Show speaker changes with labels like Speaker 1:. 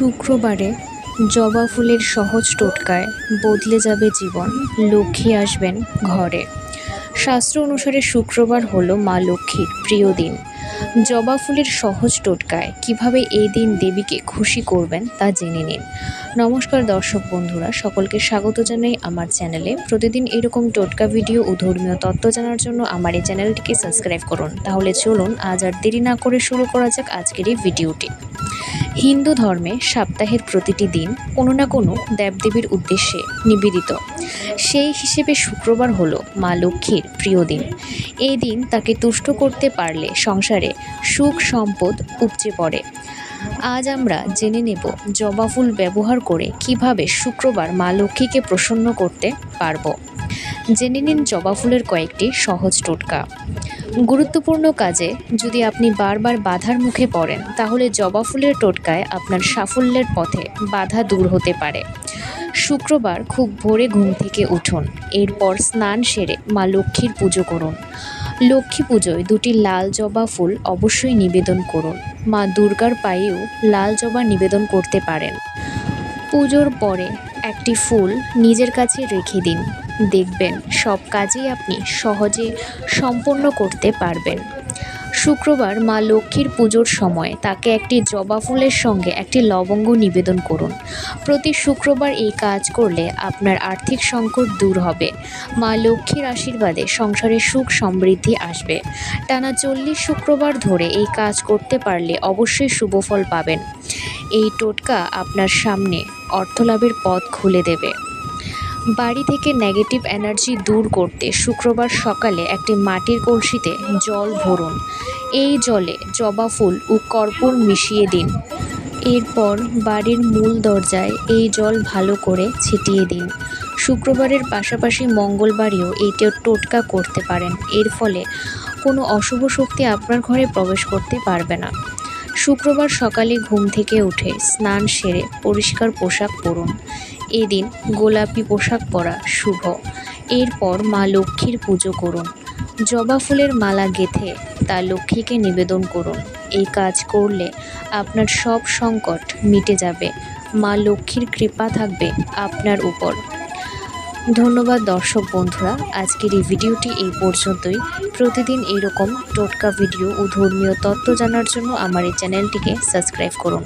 Speaker 1: শুক্রবারে জবা ফুলের সহজ টোটকায় বদলে যাবে জীবন, লক্ষ্মী আসবেন ঘরে। শাস্ত্র অনুসারে শুক্রবার হলো মা লক্ষ্মীর প্রিয় দিন। জবা ফুলের সহজ টোটকায় কীভাবে এই দিন দেবীকে খুশি করবেন তা জেনে নিন। নমস্কার দর্শক বন্ধুরা, সকলকে স্বাগত জানাই আমার চ্যানেলে। প্রতিদিন এরকম টোটকা ভিডিও ও ধর্মীয় তত্ত্ব জানার জন্য আমার এই চ্যানেলটিকে সাবস্ক্রাইব করুন। তাহলে চলুন আজ আর দেরি না করে শুরু করা যাক আজকের এই ভিডিওটি। হিন্দু ধর্মে সপ্তাহের প্রতিটি দিন কোনো না কোনো দেবদেবীর উদ্দেশ্যে নিবেদিত। সেই হিসেবে শুক্রবার হলো মা লক্ষ্মীর প্রিয় দিন। এই দিন তাকে তুষ্ট করতে পারলে সংসারে সুখ সম্পদ উপচে পড়ে। আজ আমরা জেনে নেব জবা ফুল ব্যবহার করে কীভাবে শুক্রবার মা লক্ষ্মীকে প্রসন্ন করতে পারব। জেনে নিন জবা ফুলের কয়েকটি সহজ টোটকা। গুরুত্বপূর্ণ কাজে যদি আপনি বারবার বাধার মুখে পড়েন, তাহলে জবা ফুলের টোটকায় আপনার সাফল্যের পথে বাধা দূর হতে পারে। শুক্রবার খুব ভোরে ঘুম থেকে উঠুন, এরপর স্নান সেরে মা লক্ষ্মীর পুজো করুন। লক্ষ্মী পুজোয় দুটি লাল জবা ফুল অবশ্যই নিবেদন করুন। মা দুর্গার পায়েও লাল জবা নিবেদন করতে পারেন। পুজোর পরে একটি ফুল নিজের কাছে রেখে দিন। দেখবেন সব কাজই আপনি সহজে সম্পন্ন করতে পারবেন। শুক্রবার মা লক্ষ্মীর পুজোর সময় তাকে একটি জবা ফুলের সঙ্গে একটি লবঙ্গ নিবেদন করুন। প্রতি শুক্রবার এই কাজ করলে আপনার আর্থিক সংকট দূর হবে। মা লক্ষ্মীর আশীর্বাদে সংসারে সুখ সমৃদ্ধি আসবে। টানা চল্লিশ শুক্রবার ধরে এই কাজ করতে পারলে অবশ্যই শুভ ফল পাবেন। এই টোটকা আপনার সামনে অর্থলাভের পথ খুলে দেবে। বাড়ি থেকে নেগেটিভ এনার্জি দূর করতে শুক্রবার সকালে একটি মাটির কলসিতে জল ভরুন। এই জলে জবা ফুল ও কর্পূর মিশিয়ে দিন। এরপর বাড়ির মূল দরজায় এই জল ভালো করে ছিটিয়ে দিন। শুক্রবারের পাশাপাশি মঙ্গলবারেও এই টো- টোটকা করতে পারেন। এর ফলে কোনো অশুভ শক্তি আপনার ঘরে প্রবেশ করতে পারবে না। শুক্রবার সকালে ঘুম থেকে উঠে স্নান সেরে পরিষ্কার পোশাক পরুন। এদিন গোলাপি পোশাক পরা শুভ। এরপর মা লক্ষ্মীর পুজো করুন। জবা ফুলের মালা গেঁথে তা লক্ষ্মীকে নিবেদন করুন। এই কাজ করলে আপনার সব সংকট মিটে যাবে। মা লক্ষ্মীর কৃপা থাকবে আপনার উপর। ধন্যবাদ দর্শক বন্ধুরা, আজকের এই ভিডিওটি এই পর্যন্তই। প্রতিদিন এইরকম টোটকা ভিডিও ও ধর্মীয় তত্ত্ব জানার জন্য আমার এই চ্যানেলটিকে সাবস্ক্রাইব করুন।